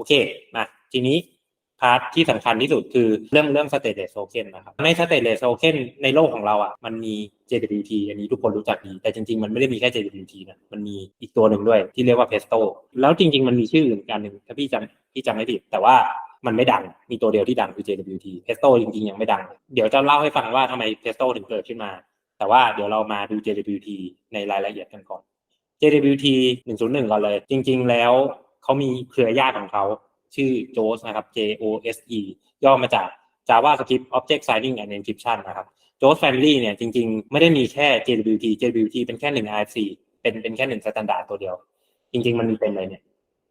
โอเคมาทีนี้พาร์ทที่สำคัญที่สุดคือเรื่องเรื่อง stateless token นะครับใน stateless token ในโลกของเราอะมันมี JWT อันนี้ทุกคนรู้จักดี แต่จริงๆ มันไม่ได้มีแค่ JWT นะมันมีอีกตัวหนึ่งด้วยที่เรียกว่า Pesto แล้วจริง ๆ มันมีชื่ออื่นกันหนึ่งถ้าพี่จำพี่จำไม่ผิดแต่ว่ามันไม่ดัง มีตัวเดียวที่ดังคือ JWT Pesto จริงๆ ยังไม่ดัง เดี๋ยวจะเล่าให้ฟังว่าทำไม Pesto ถึงเกิดขึ้นมา แต่ว่าเดี๋ยวเรามาดู JWT ในรายละเอียดกันก่อน JWT 101ก่อนเลย จริง ๆ แล้ว เขามีเครือญาติของเขาชื่อ JOS นะครับ J O S E ย่อมาจาก JavaScript Object Signing and Encryption นะครับ JOSE Family เนี่ยจริงๆ ไม่ได้มีแค่ JWT JWT เป็นแค่หนึ่ง IFC เป็นเป็นแค่หนึ่ง standard ตัวเดียว จริง ๆ มันมีเป็นอะไรเนี่ย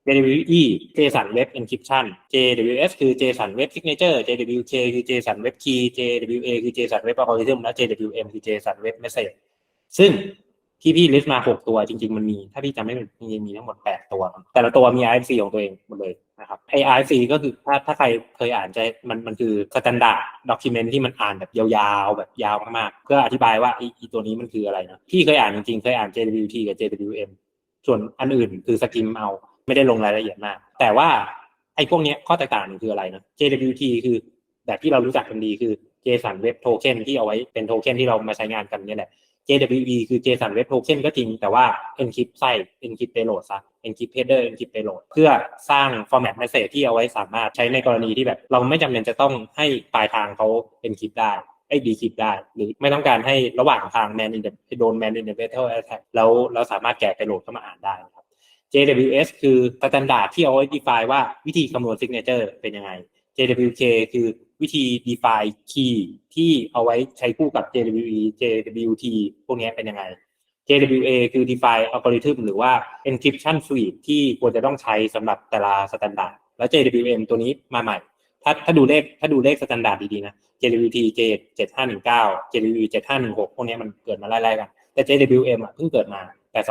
JWE JSON Web Encryption JWS คือ JSON Web Signature JWK คือ JSON Web Key JWA คือ JSON Web Algorithm และ JWM คือ JSON Web Message ซึ่ง ที่พี่ลิสต์มา6ตัวจริง ๆ มันมี ถ้าพี่จำไม่ผิดมีมีทั้งหมด8ตัว แต่ละตัวมี IFC ของตัวเองหมดเลยนะครับไอ IFC ก็คือถ้าถ้าใครเคยอ่านจะมันมันคือ standard document ที่มันอ่านแบบยาวๆ แบบยาวมากๆ เพื่ออธิบายว่าไอไอตัวนี้มันคืออะไรนะพี่เคยอ่านจริงๆ เคยอ่าน JWT กับ JWM ส่วนอันอื่นคือสกิมเอาไม่ได้ลงรายละเอียดมาก แต่ว่าไอ้พวกเนี้ยข้อแตกต่างคืออะไรนะ JWT คือแบบที่เรารู้จักกันดีคือ JSON Web Token ที่เอาไว้เป็นโทเค็นที่เรามาใช้งานกันนี่แหละ JWE คือ JSON Web Token ก็จริง แต่ว่า encrypt ไส้ encrypt payload ซะ encrypt header encrypt payload เพื่อสร้าง format message ที่เอาไว้สามารถใช้ในกรณีที่แบบ เราไม่จำเป็นจะต้องให้ปลายทางเขา encrypt ได้ไอ้ decrypt ได้ หรือไม่ต้องการให้ระหว่างทาง man in the โดน man in the middle attack แล้วเราสามารถแกะ payload เข้ามาอ่านได้ครับ JWS คือ standard ที่เอาไว้ define ว่าวิธีคำนวณ signature เป็นยังไง JWK คือ วิธี define key ที่เอาไว้ใช้คู่กับ JWE JWT พวกนี้เป็นยังไง JWA คือ define algorithm หรือว่า encryption suite ที่ควรจะต้องใช้สำหรับแต่ละ standard แล้ว JWM ตัวนี้มาใหม่ ถ้าถ้าดูเลขถ้าดูเลข standard ดีๆนะ JWT J 7519 JWE 7516พวกนี้มันเกิดมาไล่ๆกัน แต่ JWM อะเพิ่งเกิดมา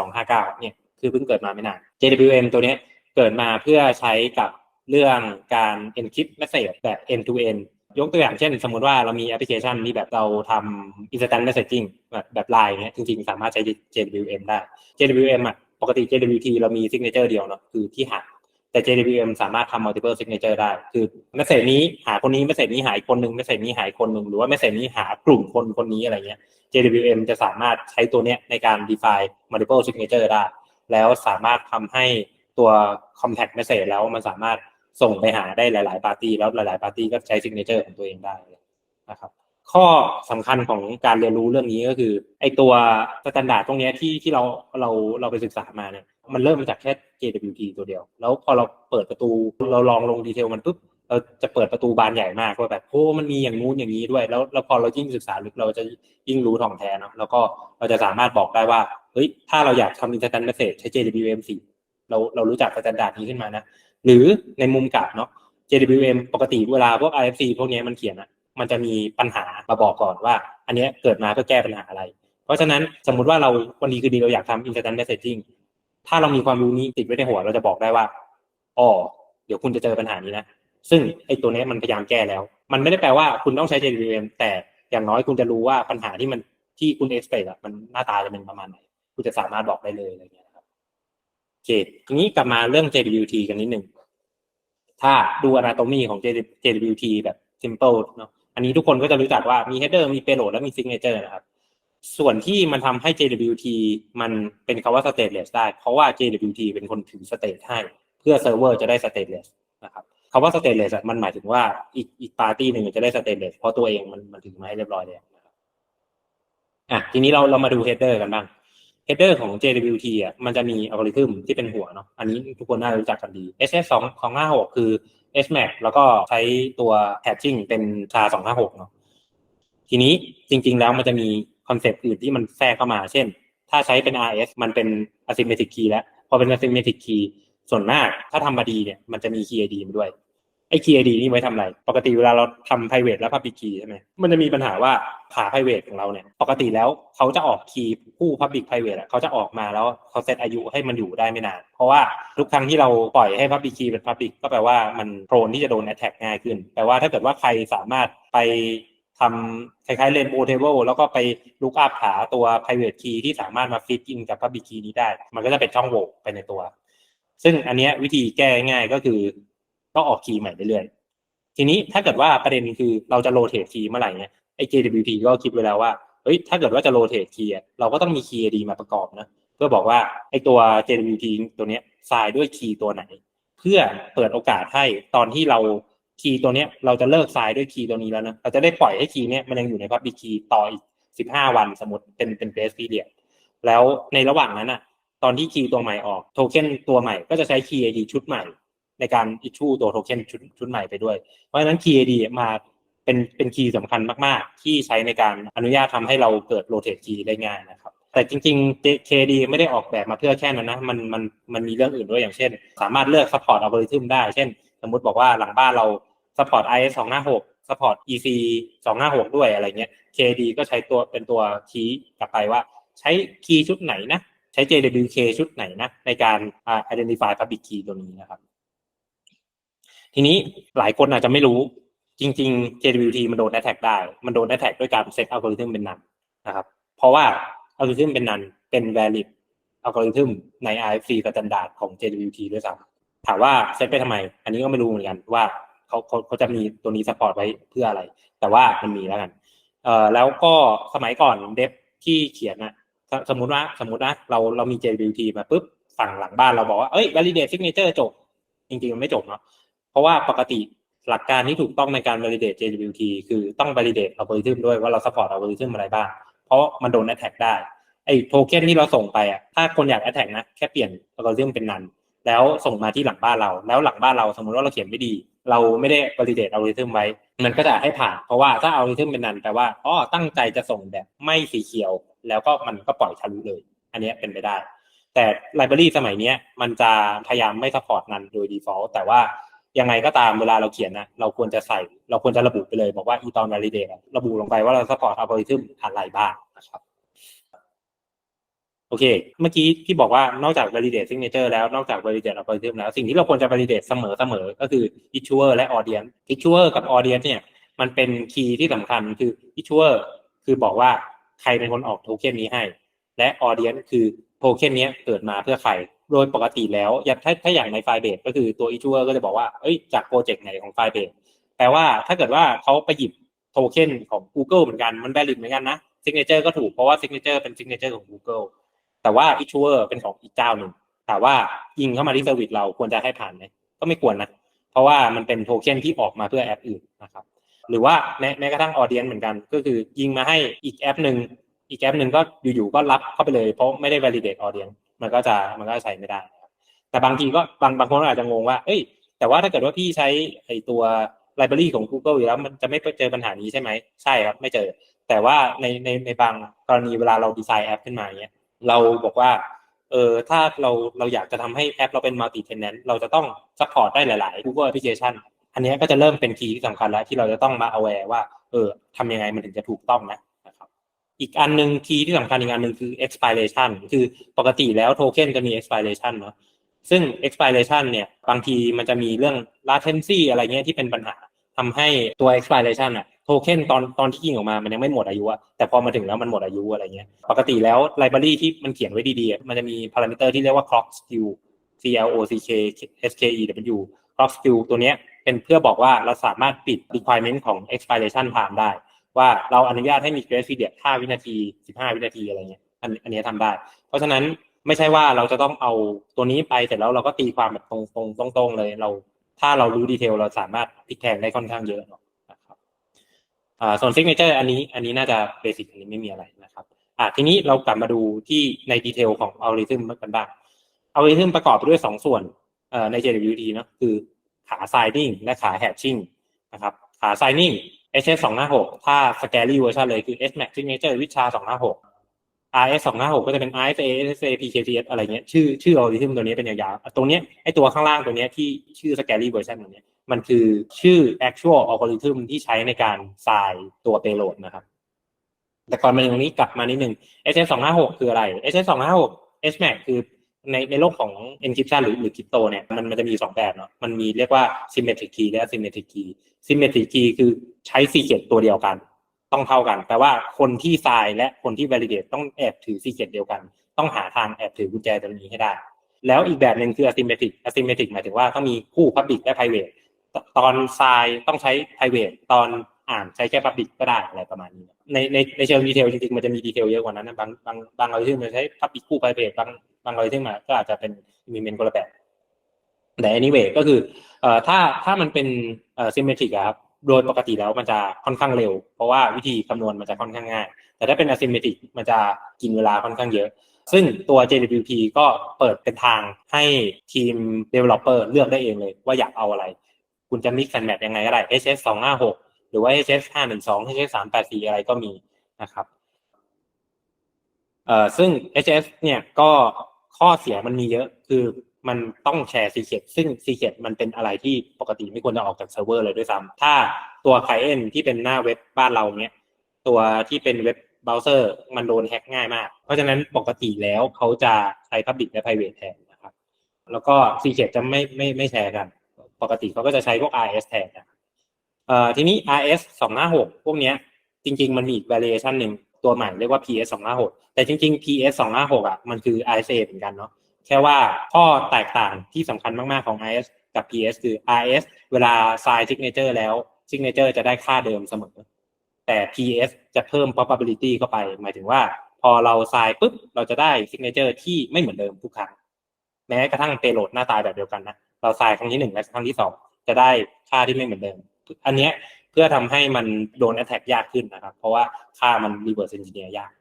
8259เนี่ยคือเพิ่งเกิดมาไม่นาน JWM ตัวนี้เกิดมาเพื่อใช้กับเรื่องการ encrypt message แบบ end to end ยกตัวอย่างเช่น สมมติว่าเรามีแอปพลิเคชันที่แบบเราทำ instant messaging แบบแบบไลน์เนี้ยจริงๆ สามารถใช้ JWM ได้ JWM อะปกติ JWT เรามี signature เดียวเนาะคือที่หาแต่ JWM สามารถทำ multiple signature ได้ คือ message นี้หาคนนี้ message นี้หายคนหนึ่ง message นี้หายคนหนึ่งหรือว่า message นี้หากลุ่มคนคนนี้อะไรเงี้ย JWM จะสามารถใช้ตัวเนี้ยในการ define multiple signature ได้ แล้วสามารถทำให้ตัว contact message แล้วมันสามารถ ส่งไปหาได้หลาย ๆ ปาร์ตี้แล้วหลาย ๆ ปาร์ตี้ก็ใช้ signature ของตัวเองได้นะครับ ข้อสำคัญของการเรียนรู้เรื่องนี้ก็คือ ไอตัวสแตนดาร์ดตรงนี้ที่ที่เราเราเราไปศึกษามาเนี่ยมันเริ่มมาจากแค่ JWT ตัวเดียว แล้วพอเราเปิดประตูเราลองลงดีเทลมันปุ๊บเราจะเปิดประตูบานใหญ่มากว่าแบบโอ้มันมีอย่างนู้นอย่างนี้ด้วย แล้วแล้วพอเรายิ่งศึกษาลึกเราจะยิ่งรู้ท่องแท้เนาะแล้วก็เราจะสามารถบอกได้ว่าเฮ้ยถ้าเราอยากทำ instant message ใช้ JWM 4 เราเรารู้จักสแตนดาร์ดนี้ขึ้นมานะ หรือในมุมกลับเนาะ JWM ปกติเวลาพวก IFC พวกนี้มันเขียนอะมันจะมีปัญหามาบอกก่อนว่า อันนี้เกิดมาเพื่อแก้ปัญหาอะไร เพราะฉะนั้นสมมุติว่าเราวันนี้คือดีเราอยากทำ instant messaging ถ้าเรามีความรู้นี้ติดไว้ในหัวเราจะบอกได้ว่าอ๋อเดี๋ยวคุณจะเจอปัญหานี้นะ ซึ่งไอ้ตัวนี้มันพยายามแก้แล้ว มันไม่ได้แปลว่าคุณต้องใช้ JWM แต่อย่างน้อยคุณจะรู้ว่าปัญหาที่มันที่คุณ expect อะมันหน้าตาจะเป็นประมาณไหน คุณจะสามารถบอกได้เลยอะไรเงี้ย เคทีนี้กลับมาเรื่อง JWT กันนิดหนึ่ง ถ้าดู anatomy ของ JWT แบบ simple เนาะ อันนี้ทุกคนก็จะรู้จักว่ามี header มี payload และมี signature นะครับ ส่วนที่มันทำให้ JWT มันเป็นคำว่า stateless ได้ เพราะว่า JWT เป็นคนถือ state ให้ เพื่อเซิร์ฟเวอร์จะได้ stateless นะครับคำว่า stateless มันหมายถึงว่าอีกอีกปาร์ตี้หนึ่งจะได้ stateless เพราะตัวเองมันมันถือมาให้เรียบร้อยแล้วอะทีนี้เราเรามาดู header กันบ้าง header ของ JWT อะมันจะมีอัลกอริทึมที่เป็นหัวเนาะอันนี้ทุกคนน่าจะรู้จักกันดี SS 2 2 5 6คือ SMAC แล้วก็ใช้ตัว hatching เป็น SHA 256เนาะทีนี้จริง ๆ แล้วมันจะมีคอนเซปต์อื่นที่มันแทรกเข้ามา เช่น ถ้าใช้เป็น RS มันเป็น asymmetric key แล้ว พอเป็น asymmetric key ส่วนมากถ้าทำมาดีเนี่ยมันจะมี key ID มาด้วย ไอ้ KID นี่ไว้ทำอะไร ปกติเวลาเราทำ private และ public key ใช่ไหมมันจะมีปัญหาว่าขา private ของเราเนี่ย ปกติแล้วเขาจะออก key คู่ public private อะเขาจะออกมาแล้วเขาเซตอายุให้มันอยู่ได้ไม่นาน เพราะว่าทุกครั้งที่เราปล่อยให้ public key เป็น public ก็แปลว่ามันโปรนที่จะโดน attack ง่ายขึ้น แปลว่าถ้าเกิดว่าใครสามารถไปทำคล้ายๆ rainbow table แล้วก็ไป look up หาตัว private key ที่สามารถมา fit in กับ public key นี้ได้ มันก็จะเป็นช่องโหว่ไปในตัว ซึ่งอันเนี้ยวิธีแก้ง่ายก็คือ ก็ออกคีย์ใหม่เรื่อยๆทีนี้ถ้าเกิดว่าประเด็นคือเราจะโรเตทคีย์เมื่อไหร่เนี่ยไอ้ JWT ก็คิดไว้แล้วว่าเฮ้ยถ้าเกิดว่าจะโรเตทคีย์เราก็ต้องมีคีย์ ID มาประกอบนะเพื่อบอกว่าไอ้ตัว JWT ตัวเนี้ยทรายด้วยคีย์ตัวไหน เพื่อเปิดโอกาสให้ตอนที่เราคีย์ตัวเนี้ยเราจะเลิกทรายด้วยคีย์ตัวนี้แล้วนะเราจะได้ปล่อยให้คีย์เนี้ยมันยังอยู่ใน Public Key ต่ออีก15วันสมมติเป็นเป็น grace period แล้วในระหว่างนั้นอะตอนที่คีย์ตัวใหม่ออกโทเค็นตัวใหม่ก็จะใช้คีย์ ID ชุดใหม่ ในการ issue ตัวโทเค็นชุดชุดใหม่ไปด้วย เพราะฉะนั้นคีย์ ID มาเป็นเป็นคีย์สำคัญมากๆ ที่ใช้ในการอนุญาตทำให้เราเกิด rotate key ได้ง่ายนะครับ แต่จริงๆ KD ไม่ได้ออกแบบมาเพื่อแค่นั้นนะ มันมันมันมีเรื่องอื่นด้วยอย่างเช่น สามารถเลือก support algorithm ได้ เช่น สมมติบอกว่าหลังบ้านเรา support IS 256 support EC 256 ด้วยอะไรเงี้ย KD ก็ใช้ตัวเป็นตัวคีย์กลับไปว่าใช้คีย์ชุดไหนนะใช้ JWK ชุดไหนนะในการ identify public key ตัวนี้นะครับ ทีนี้หลายคนอาจจะไม่รู้จริง ๆ JWT มันโดน attack ได้ มันโดน attack ด้วยการเซตอัลกอริทึมเป็นนันนะครับ เพราะว่าอัลกอริทึมเป็นนันเป็น valid อัลกอริทึมใน RFC กับ standard ของ JWT ด้วยซ้ำถามว่าเซตไปทำไม อันนี้ก็ไม่รู้เหมือนกันว่าเขาเขาเขาจะมีตัวนี้ support ไว้เพื่ออะไร แต่ว่ามันมีแล้วกันเอ่อแล้วก็สมัยก่อนเดฟที่เขียนนะสมมติว่าสมมตินะเราเรามี JWT มาปุ๊บฝั่งหลังบ้านเราบอกว่าเอ้ย validate signature จบ จริงๆมันไม่จบเนาะ เพราะว่าปกติหลักการที่ถูกต้องในการ validate JWT คือต้อง validate algorithm ด้วยว่าเรา support algorithm อะไรบ้าง เพราะมันโดน attack ได้ไอ้โทเค็นที่เราส่งไปอะถ้าคนอยาก attack นะแค่เปลี่ยน algorithm เป็นนันแล้วส่งมาที่หลังบ้านเรา แล้วหลังบ้านเราสมมติว่าเราเขียนไม่ดี เราไม่ได้ validate algorithm ไว้ มันก็จะให้ผ่าน เพราะว่าถ้า algorithm เป็นนันแปลว่าอ๋อตั้งใจจะส่งแบบไม่สีเขียว แล้วก็มันก็ปล่อยทะลุเลย อันนี้เป็นไปได้ แต่ library สมัยนี้มันจะพยายามไม่ support นันโดย default แต่ว่า ยังไงก็ตามเวลาเราเขียนนะเราควรจะใส่เราควรจะระบุไปเลย บอกว่าอีตอน validate ระบุลงไปว่าเรา support algorithm อะไรบ้างนะครับโอเค เมื่อกี้ที่บอกว่านอกจาก validate signature แล้วนอกจาก validate algorithm แล้ว สิ่งที่เราควรจะ validate เสมอเสมอก็คือ issuer และ audience issuer กับ audience เนี่ย มันเป็นคีย์ที่สำคัญคือ issuer คือบอกว่าใครเป็นคนออกโทเค็นนี้ให้ และ audience คือโทเค็นนี้เกิดมาเพื่อใคร โดยปกติแล้วอย่างถ้าถ้าอย่างในไฟเบสก็คือตัว issuer ก็จะบอกว่าเอ้ยจากโปรเจกต์ไหนของไฟเบสแปลว่าถ้าเกิดว่าเขาไปหยิบโทเค็นของ Google เหมือนกันมัน valid เหมือนกันนะ signature ก็ถูกเพราะว่า signature เป็น signature ของ Google แต่ว่า issuer เป็นของอีกเจ้าหนึ่งแต่ว่ายิงเข้ามาที่เซอร์วิสเราควรจะให้ผ่านไหมก็ไม่ควรนะเพราะว่ามันเป็นโทเค็นที่ออกมาเพื่อแอปอื่นนะครับหรือว่าแม้แม้กระทั่งออเดียนเหมือนกัน ก็คือยิงมาให้อีกแอปหนึ่งอีกแอปหนึ่งก็อยู่ๆก็รับเข้าไปเลยเพราะไม่ได้ validate audience มันก็จะมันก็ใช้ไม่ได้แต่บางทีก็บางบางคนอาจจะงงว่า เอ้ย แต่ว่าถ้าเกิดว่าพี่ใช้ไอตัว library ของ Google อยู่แล้วมันจะไม่เจอปัญหานี้ใช่ไหมใช่ครับไม่เจอ แต่ว่าในในในบางกรณีเวลาเราดีไซน์แอปขึ้นมาเนี้ยเราบอกว่าเออถ้าเราเราอยากจะทำให้แอปเราเป็น multi tenant เราจะต้อง support ได้หลาย ๆ Google application อันนี้ก็จะเริ่มเป็นคีย์ที่สำคัญแล้วที่เราจะต้องมา aware ว่า เออทำยังไงมันถึงจะถูกต้องนะ อีกอันหนึ่งคีย์ที่สำคัญอีกอันหนึ่งคือ expiration คือปกติแล้วโทเค็นจะมี expiration เนาะซึ่ง expiration เนี่ยบางทีมันจะมีเรื่อง latency อะไรเงี้ยที่เป็นปัญหาทำให้ตัว expiration อะโทเค็นตอนตอนที่ยิงออกมามันยังไม่หมดอายุอะแต่พอมาถึงแล้วมันหมดอายุอะไรเงี้ยปกติแล้วไลบรารีที่มันเขียนไว้ดีๆมันจะมีพารามิเตอร์ที่เรียกว่า clock skew C L O C K S K E W clock skew ตัวเนี้ยเป็นเพื่อบอกว่าเราสามารถปิด requirement ของ expiration time ได้ ว่าเราอนุญาตให้มี grace period 5วินาที 15 วินาทีอะไรเงี้ยอันอันนี้ทำได้ เพราะฉะนั้นไม่ใช่ว่าเราจะต้องเอาตัวนี้ไปเสร็จแล้วเราก็ตีความแบบตรงๆตรงๆเลยเรา ถ้าเรารู้ดีเทลเราสามารถพลิกแพงได้ค่อนข้างเยอะนะนะครับอ่าส่วนซิกเนเจอร์อันนี้อันนี้น่าจะเบสิกอันนี้ไม่มีอะไรนะครับอ่าทีนี้เรากลับมาดูที่ในดีเทลของอัลกอริทึมกันบ้างอัลกอริทึมประกอบไปด้วยสองส่วนเอ่อใน JWT เนาะคือขา signing และขา hatching นะครับขา signing HS 256 ถ้า scary version เลยคือ SMAX signature วิชา 256 RS สองห้าหกก็จะเป็น RSA SSA PKTS อะไรเงี้ยชื่อชื่ออัลกอริทึมตัวนี้เป็นยาวๆตรงเนี้ยไอตัวข้างล่างตัวเนี้ยที่ชื่อ scary version ตัวเนี้ยมันคือชื่อ actual algorithm ที่ใช้ในการทรายตัว payload นะครับ แต่ก่อนมาถึงตรงนี้กลับมานิดนึง SS สองห้าหกคืออะไร SS สองห้าหก SMAC คือ ในในโลกของ encryption หรือหรือคริปโตเนี่ยมันมันจะมีสองแบบเนาะมันมีเรียกว่า symmetric key และ asymmetric key symmetric key คือใช้ secret ตัวเดียวกัน ต้องเท่ากันแปลว่าคนที่ทรายและคนที่ validate ต้องแอบถือ secret เดียวกัน ต้องหาทางแอบถือกุญแจตัวนี้ให้ได้ แล้วอีกแบบหนึ่งคือ asymmetric asymmetric หมายถึงว่าต้องมีคู่ public และ private ตอนทรายต้องใช้ private ตอน อ่านใช้แค่ public ก็ได้อะไรประมาณนี้ ในในในเชิงดีเทลจริงๆมันจะมีดีเทลเยอะกว่านั้นนะบางบางบางอะไรที่มันใช้ public คู่ private บางบางอะไรที่มาก็อาจจะเป็น implement คนละแบบแต่ anyway ก็คือเอ่อถ้าถ้ามันเป็นเอ่อ symmetric อะครับโดยปกติแล้วมันจะค่อนข้างเร็ว เพราะว่าวิธีคำนวณมันจะค่อนข้างง่าย แต่ถ้าเป็น asymmetric มันจะกินเวลาค่อนข้างเยอะ ซึ่งตัว JWT ก็เปิดเป็นทางให้ทีม developer เลือกได้เองเลยว่าอยากเอาอะไร คุณจะ mix and match ยังไงก็ได้ HS 256 หรือว่า HS 512 HS 384อะไรก็มีนะครับเอ่อซึ่ง HS เนี่ยก็ข้อเสียมันมีเยอะคือมันต้องแชร์ secret ซึ่ง secret มันเป็นอะไรที่ปกติไม่ควรจะออกจากเซิร์ฟเวอร์เลยด้วยซ้ำถ้าตัว client ที่เป็นหน้าเว็บบ้านเราเนี้ยตัวที่เป็นเว็บเบราว์เซอร์มันโดนแฮ็กง่ายมาก เพราะฉะนั้นปกติแล้วเขาจะใช้ Public และ Private แทนนะครับ แล้วก็ Secret จะไม่ไม่ไม่แชร์กัน ปกติเขาก็จะใช้พวก RS แทนนะ เอ่อทีนี้ RS 256 พวกเนี้ยจริง ๆ มันมีอีก variation หนึ่งตัวใหม่เรียกว่า PS 256 แต่จริง ๆ PS 256อะมันคือ RSA เหมือนกันเนาะแค่ว่าข้อแตกต่างที่สำคัญมาก ๆ ของ RS กับ PS คือ RS เวลา sign signature แล้ว signature จะได้ค่าเดิมเสมอ แต่ PS จะเพิ่ม probability เข้าไป หมายถึงว่า พอเรา sign ปุ๊บ เราจะได้ signature ที่ไม่เหมือนเดิมทุกครั้ง แม้กระทั่ง payload หน้าตาแบบเดียวกันนะ เรา sign ครั้งที่หนึ่งและครั้งที่สองจะได้ค่าที่ไม่เหมือนเดิม อันเนี้ยเพื่อทำให้มันโดน attack ยากขึ้นนะครับ เพราะว่าค่ามัน reverse engineer ยาก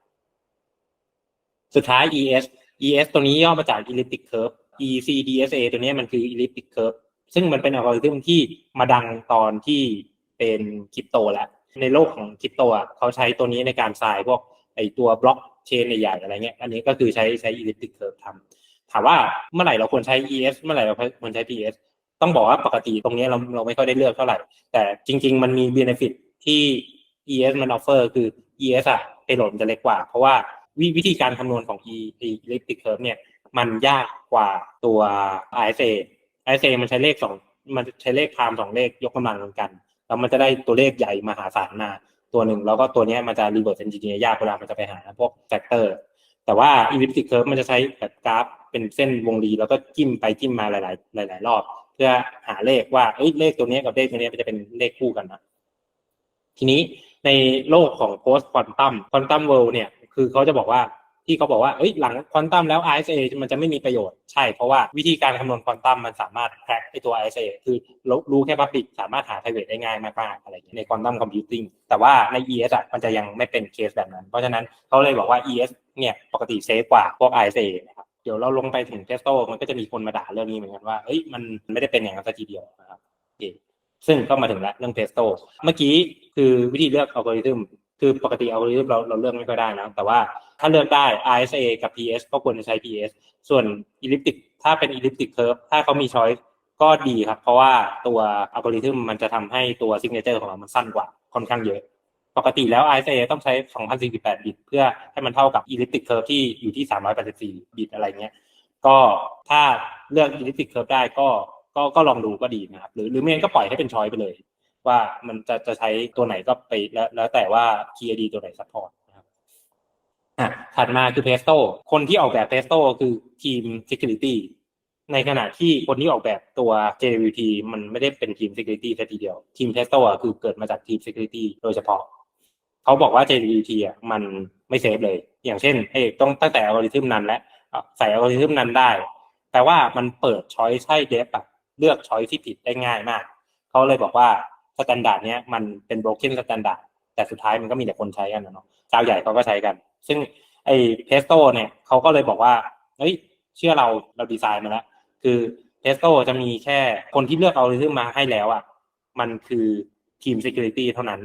สุดท้าย ES ES ตัวนี้ย่อมาจาก elliptic curve ECDSA ตัวนี้มันคือ elliptic curve ซึ่งมันเป็นอัลกอริทึมที่มาดังตอนที่เป็นคริปโตแล้ว ในโลกของคริปโตอะเขาใช้ตัวนี้ในการทรายพวกไอตัวบล็อกเชนใหญ่ๆอะไรเงี้ย อันนี้ก็คือใช้ใช้ elliptic curve ทำถามว่าเมื่อไหร่เราควรใช้ ES เมื่อไหร่เราควรใช้ PS ต้องบอกว่าปกติตรงนี้เราเราไม่ค่อยได้เลือกเท่าไหร่ แต่จริง ๆ มันมี benefit ที่ ES มัน offer คือ ES อะ payload มันจะเล็กกว่า เพราะว่าวิวิธีการคำนวณของ E elliptic curve เนี่ยมันยากกว่าตัว RSA RSA มันใช้เลขสองมันใช้เลขพามสองเลขยกกำลังกันแล้วมันจะได้ตัวเลขใหญ่มหาศาลมาตัวหนึ่ง แล้วก็ตัวนี้มันจะ reverse engineer ยากเวลามันจะไปหาพวก factor แต่ว่า elliptic curve มันจะใช้แบบกราฟเป็นเส้นวงรีแล้วก็จิ้มไปจิ้มมาหลาย ๆ หลาย ๆ รอบ เพื่อหาเลขว่าเอ้ยเลขตัวนี้กับเลขตัวนี้มันจะเป็นเลขคู่กันนะทีนี้ในโลกของ post quantum quantum world เนี่ย คือเขาจะบอกว่าที่เขาบอกว่าเอ้ยหลังควอนตัมแล้ว RSA มันจะไม่มีประโยชน์ใช่ เพราะว่าวิธีการคำนวณควอนตัมมันสามารถแคร็กไอตัว RSA คือรู้แค่ public สามารถหา private ได้ง่ายมากๆอะไรอย่างเงี้ยในควอนตัมคอมพิวติ้งแต่ว่าใน ES อะมันจะยังไม่เป็นเคสแบบนั้น เพราะฉะนั้นเขาเลยบอกว่า ES เนี่ยปกติเซฟกว่าพวก RSA นะครับ ดี๋ยวเราลงไปถึงเทสโตมันก็จะมีคนมาด่าเรื่องนี้เหมือนกันว่าเอ้ยมันไม่ได้เป็นอย่างนั้นซะทีเดียวนะครับโอเคซึ่งก็มาถึงแล้วเรื่องเทสโตเมื่อกี้คือวิธีเลือกอัลกอริทึมคือปกติอัลกอริทึมเราเราเลือกไม่ค่อยได้นะ แต่ว่าถ้าเลือกได้ RSA กับ PS ก็ควรจะใช้ PS ส่วน elliptic ถ้าเป็น elliptic curve ถ้าเขามี choice ก็ดีครับ เพราะว่าตัวอัลกอริทึมมันจะทำให้ตัว signature ของเรามันสั้นกว่าค่อนข้างเยอะ ปกติแล้ว RSA ต้องใช้ 2048 บิต เพื่อให้มันเท่ากับ elliptic curve ที่อยู่ที่ 384 บิตอะไรเงี้ย ก็ถ้าเลือก elliptic curve ได้ก็ก็ก็ลองดูก็ดีนะครับ หรือหรือไม่งั้นก็ปล่อยให้เป็น choice ไปเลย ว่ามันจะจะใช้ตัวไหนก็ไปแล้วแล้วแต่ว่า KID ตัวไหน support นะครับอะถัดมาคือ Pesto คนที่ออกแบบ Pesto คือทีม security ในขณะที่คนที่ออกแบบตัว JWT มันไม่ได้เป็นทีม security แค่ทีเดียว ทีม Pesto อะคือเกิดมาจากทีม security โดยเฉพาะ เขาบอกว่า JWT อะมันไม่เซฟเลย อย่างเช่นเอ้ต้องตั้งแต่อัลกอริทึมนั้นและใส่อัลกอริทึมนั้นได้ แต่ว่ามันเปิดช้อยให้เดฟเลือกช้อยที่ผิดได้ง่ายมาก เขาเลยบอกว่าสแตนดาร์ดเนี้ยมันเป็น broken สแตนดาร์ดแต่สุดท้ายมันก็มีแต่คนใช้กันนะเนาะเจ้าใหญ่เขาก็ใช้กัน ซึ่งไอ้เพสโตเนี่ยเขาก็เลยบอกว่าเฮ้ยเชื่อเราเราดีไซน์มาแล้ว คือเพสโตจะมีแค่คนที่เลือกเอาลิทึมมาให้แล้วอะมันคือทีม security เท่านั้น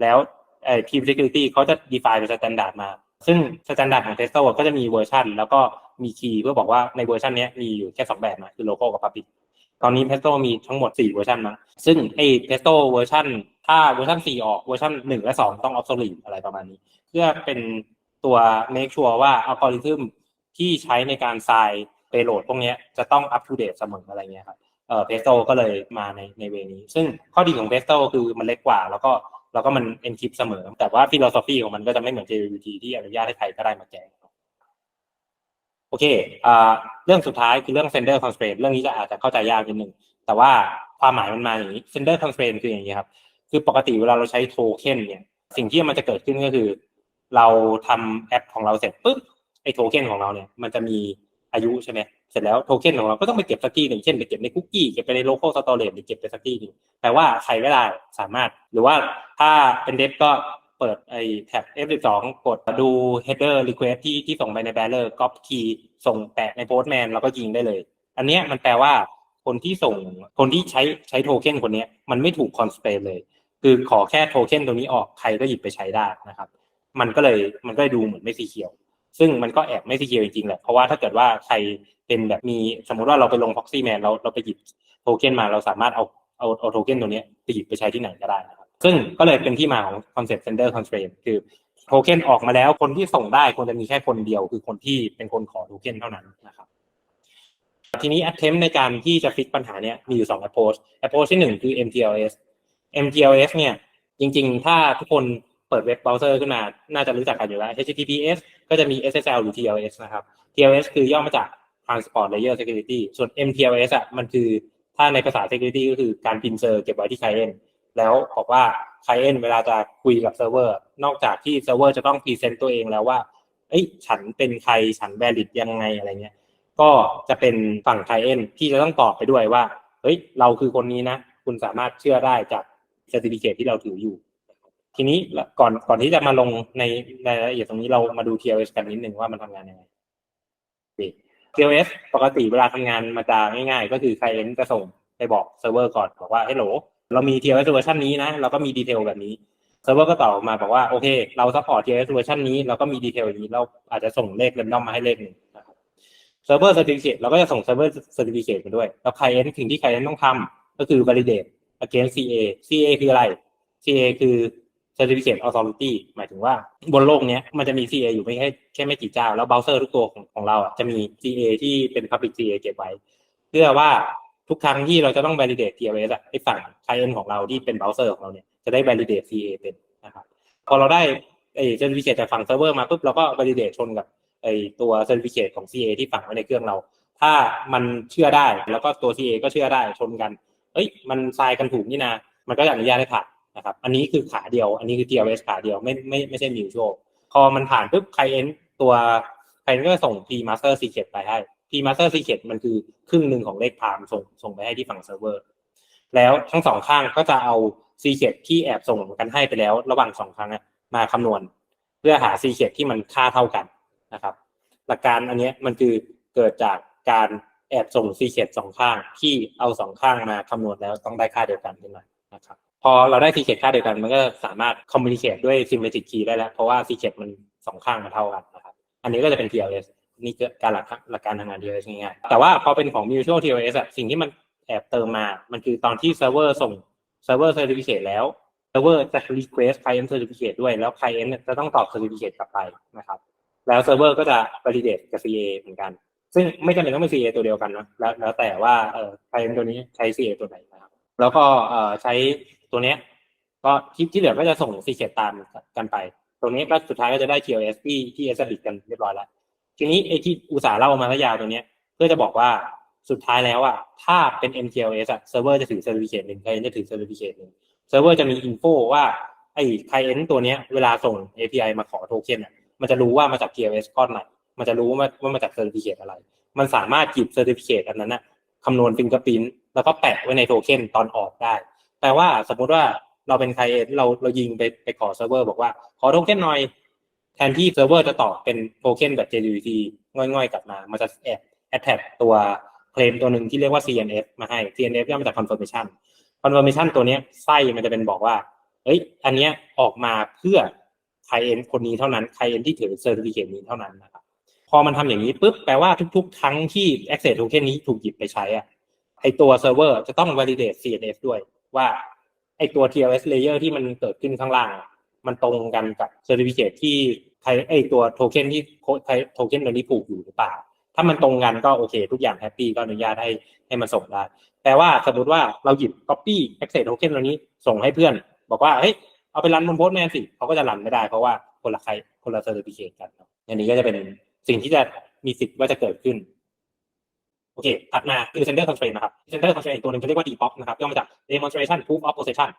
แล้ว ไอ้ทีม security เขาจะ define เป็นสแตนดาร์ดมา ซึ่งสแตนดาร์ดของเทสโตก็จะมีเวอร์ชันแล้วก็มีคีย์เพื่อบอกว่าในเวอร์ชันนี้มีอยู่แค่สองแบบนะคือโลโก้กับ public ตอนนี้ Pesto มีทั้งหมด 4 เวอร์ชันนะซึ่งไอ้ Pesto เวอร์ชันถ้าเวอร์ชัน4 ออกเวอร์ชัน1 และ 2 ต้อง obsolete อะไรประมาณนี้ เพื่อเป็นตัว make sure ว่าอัลกอริทึมที่ใช้ในการ sign payload พวกนี้จะต้อง up to date เสมออะไรเงี้ยครับเอ่อ Pesto ก็เลยมาในในเวนี้ ซึ่งข้อดีของ Pesto คือมันเล็กกว่า แล้วก็ แล้วก็มัน encrypt เสมอ แต่ว่า philosophy ของมันก็จะไม่เหมือน JWT ที่อนุญาตให้ใครก็ได้มาแจกโอเคอเรื่องสุดท้ายคือเรื่อง sender constraint เรื่องนี้จะอาจจะเข้าใจยากนิดนึง แต่ว่าความหมายมันมาอย่างนี้ sender constraint คืออย่างนี้ครับ คือปกติเวลาเราใช้โทเค็นเนี่ย สิ่งที่มันจะเกิดขึ้นก็คือ เราทำแอปของเราเสร็จปุ๊บ ไอ้โทเค็นของเราเนี่ย มันจะมีอายุใช่ไหม เสร็จแล้วโทเค็นของเราก็ต้องไปเก็บสักที่หนึ่งเช่นไปเก็บในคุกกี้เก็บไปใน local storage หรือเก็บไปสักที่หนึ่งแต่ว่าใครก็ได้สามารถ หรือว่าถ้าเป็นเดฟก็เปิดไอ้แท็บ F12 กดดู header request ที่ที่ส่งไปใน bearer copy key ส่งแปะใน postman แล้วก็ยิงได้เลย อันเนี้ยมันแปลว่าคนที่ส่งคนที่ใช้ใช้โทเค็นคนนี้มันไม่ถูก constrain เลย คือขอแค่โทเค็นตัวนี้ออกใครก็หยิบไปใช้ได้นะครับ มันก็เลยมันก็เลยดูเหมือนไม่สีเขียว ซึ่งมันก็แอบไม่สีเขียวจริงๆแหละเพราะว่าถ้าเกิดว่าใครเป็นแบบมีสมมุติว่าเราไปลง proxy man เราเราไปหยิบโทเค็นมาเราสามารถเอาเอาเอาโทเค็นตัวนี้ไปหยิบไปใช้ที่ไหนก็ได้นะครับซึ่งก็เลยเป็นที่มาของ concept sender constraint คือโทเค็นออกมาแล้วคนที่ส่งได้ควรจะมีแค่คนเดียว คือคนที่เป็นคนขอโทเค็นเท่านั้นนะครับทีนี้ attempt ในการที่จะ fix ปัญหาเนี้ยมีอยู่สอง approach approach ที่หนึ่งคือ MTLS MTLS เนี่ยจริง ๆ ถ้าทุกคน เปิดเว็บเบราว์เซอร์ขึ้นมา น่าจะรู้จักกันอยู่แล้ว HTTPS ก็จะมี SSL หรือ TLS นะครับ TLS คือย่อมาจาก Transport Layer Security ส่วน MTLS อะมันคือถ้าในภาษา Security ก็คือการพิมพ์เซอร์เก็บไว้ที่ Client แล้วบอกว่า Client เวลาจะคุยกับเซิร์ฟเวอร์นอกจากที่เซิร์ฟเวอร์จะต้องพรีเซนต์ตัวเองแล้วว่าเอ้ยฉันเป็นใครฉัน valid ยังไงอะไรเงี้ยก็จะเป็นฝั่ง Client ที่จะต้องตอบไปด้วยว่าเฮ้ยเราคือคนนี้นะ คุณสามารถเชื่อได้จากเซอร์ติฟิเคที่เราถืออยู่ ทีนี้ก่อนก่อนที่จะมาลงในในรายละเอียดตรงนี้เรามาดู TLS กันนิดหนึ่งว่ามันทำงานยังไง TLS ปกติเวลาทำงานมาจะง่ายๆ ก็คือ Client จะส่งไปบอกเซิร์ฟเวอร์ก่อนบอกว่าฮัลโหลเรามี TLS เวอร์ชันนี้นะ เราก็มีดีเทลแบบนี้เซิร์ฟเวอร์ก็ตอบมาบอกว่าโอเค เราซัพพอร์ต TLS เวอร์ชันนี้เราก็มีดีเทลอย่างนี้ เราอาจจะส่งเลขเรนดอมมาให้เลขหนึ่งนะครับเซิร์ฟเวอร์เซอร์ติฟิเคตเราก็จะส่งเซิร์ฟเวอร์เซอร์ติฟิเคตมาด้วยแล้ว Client สิ่งที่ Client ต้องทำก็คือ validate against CA CA คืออะไร CA คือ Certificate Authority หมายถึงว่าบนโลกเนี้ยมันจะมี CA อยู่ไม่แค่แค่ไม่กี่เจ้า แล้วเบราว์เซอร์ทุกตัวของของเราอะจะมี CA ที่เป็น Public CA เก็บไว้ เพื่อว่าทุกครั้งที่เราจะต้อง validate TLS อะไอ้ฝั่ง client ของเราที่เป็นเบราว์เซอร์ของเราเนี่ยจะได้ validate CA เป็นนะครับพอเราได้ไอ้ certificate จากฝั่งเซิร์ฟเวอร์มาปุ๊บเราก็ validate ชนกับไอ้ตัว certificate ของ CA ที่ฝังไว้ในเครื่องเรา ถ้ามันเชื่อได้แล้วก็ตัว CA ก็เชื่อได้ชนกันเอ้ยมันทรายกันถูกนี่นะ มันก็อนุญาตให้ผ่าน นะครับ อันนี้คือขาเดียว อันนี้คือ TLS ขาเดียวไม่ไม่ไม่ใช่ mutual พอมันผ่านปุ๊บ client ตัว client ก็ส่ง p master secret ไปให้ p master secret มันคือครึ่งหนึ่งของเลขพามส่งส่งไปให้ที่ฝั่งเซิร์ฟเวอร์ แล้วทั้งสองข้างก็จะเอา secret ที่แอบส่งกันให้ไปแล้ว ระหว่างสองครั้งมาคำนวณ เพื่อหา secret ที่มันค่าเท่ากันนะครับ หลักการอันนี้มันคือเกิดจากการแอบส่ง secret สองข้างที่เอาสองข้างมาคำนวณแล้วต้องได้ค่าเดียวกันขึ้นมานะครับ พอเราได้ secret ค่าเดียวกันมันก็สามารถ communicate ด้วย symmetric key ได้แล้ว เพราะว่า secret มันสองข้างมันเท่ากันนะครับอันนี้ก็จะเป็น TLS นี่คือการหลักหลักการทำงาน TLS ง่ายๆแต่ว่าพอเป็นของ mutual TLS อะสิ่งที่มันแอบเติมมา มันคือตอนที่เซิร์ฟเวอร์ส่งเซิร์ฟเวอร์ certificate แล้วเซิร์ฟเวอร์จะ request client certificate ด้วยแล้ว client จะต้องตอบ certificate กลับไปนะครับ แล้วเซิร์ฟเวอร์ก็จะ validate กับ CA เหมือนกัน ซึ่งไม่จำเป็นต้องเป็น CA ตัวเดียวกันนะแล้วแล้วแต่ว่าเอ่อ client ตัวนี้ใช้ CA ตัวไหนนะครับ แล้วก็เอ่อใช้ ตัวเนี้ย ก็ที่ที่เหลือก็จะส่ง secret ตามกันไป ตรงนี้ก็สุดท้ายก็จะได้ TLS ที่ที่ establish กันเรียบร้อยแล้ว ทีนี้ไอ้ที่อุตสาห์เล่ามาระยาวตัวเนี้ย เพื่อจะบอกว่าสุดท้ายแล้วอะถ้าเป็น MTLS อะเซิร์ฟเวอร์จะถือ certificate หนึ่ง client จะถือ certificate หนึ่งเซิร์ฟเวอร์จะมี info ว่าไอ้ client ตัวเนี้ยเวลาส่ง API มาขอโทเค็นอะมันจะรู้ว่ามาจาก TLS ก้อนไหน มันจะรู้ว่าว่ามาจาก certificate อะไร มันสามารถหยิบ certificate อันนั้นนะคำนวณ fingerprint แล้วก็แปะไว้ในโทเค็นตอนออกได้ แปลว่าสมมุติว่าเราเป็น client เราเรายิงไปไปขอเซิร์ฟเวอร์บอกว่าขอโทเค็นหน่อย แทนที่เซิร์ฟเวอร์จะตอบเป็นโทเค็นแบบ JWT ง่อยๆ กลับมา มันจะแอบ attach ตัวเคลมตัวหนึ่งที่เรียกว่า CNF มาให้ CNF ย่อมาจาก confirmation confirmation ตัวนี้ไส้มันจะเป็นบอกว่าเอ้ย อันเนี้ยออกมาเพื่อ client คนนี้เท่านั้น client ที่ถือ certificate นี้เท่านั้นนะครับ พอมันทำอย่างนี้ปุ๊บแปลว่าทุกๆครั้งที่ access token นี้ถูกหยิบไปใช้อะไอตัวเซิร์ฟเวอร์จะต้อง validate CNF ด้วย ว่าไอตัว TLS layer ที่มันเกิดขึ้นข้างล่าง มันตรงกันกับ certificate ที่ใครไอตัวโทเค็นที่โทเค็นตัวนี้ผูกอยู่หรือเปล่า ถ้ามันตรงกันก็โอเค ทุกอย่างแฮปปี้ก็อนุญาตให้ให้มันส่งได้แต่ว่าสมมติว่าเราหยิบ copy access token ตัวนี้ส่งให้เพื่อน บอกว่าเฮ้ยเอาไปรันบนโพสแมนสิเขาก็จะรันไม่ได้เพราะว่าคนละใครคนละ certificate กันอันนี้ก็จะเป็นสิ่งที่จะมีสิทธิ์ว่าจะเกิดขึ้น โอเค ถัดมาคือ sender constraint นะครับ sender constraint อีกตัวหนึ่งจะเรียกว่า depop นะครับ ย่อมาจาก demonstration proof of possession